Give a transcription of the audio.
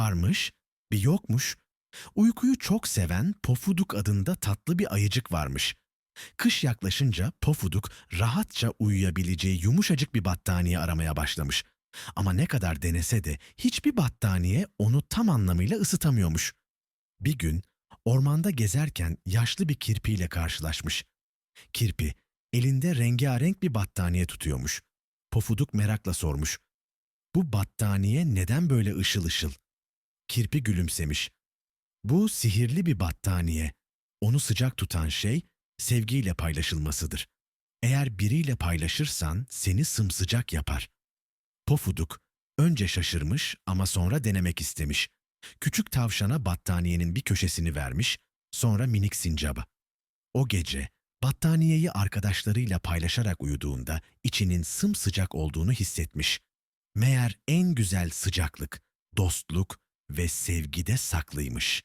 varmış, bir yokmuş. Uykuyu çok seven Pofuduk adında tatlı bir ayıcık varmış. Kış yaklaşınca Pofuduk rahatça uyuyabileceği yumuşacık bir battaniye aramaya başlamış. Ama ne kadar denese de hiçbir battaniye onu tam anlamıyla ısıtamıyormuş. Bir gün ormanda gezerken yaşlı bir kirpiyle karşılaşmış. Kirpi elinde rengarenk bir battaniye tutuyormuş. Pofuduk merakla sormuş. Bu battaniye neden böyle ışıl ışıl? Kirpi gülümsemiş. Bu sihirli bir battaniye. Onu sıcak tutan şey sevgiyle paylaşılmasıdır. Eğer biriyle paylaşırsan seni sımsıcak yapar. Pofuduk önce şaşırmış ama sonra denemek istemiş. Küçük tavşana battaniyenin bir köşesini vermiş, sonra minik sincaba. O gece battaniyeyi arkadaşlarıyla paylaşarak uyuduğunda içinin sımsıcak olduğunu hissetmiş. Meğer en güzel sıcaklık, dostluk ve sevgide saklıymış.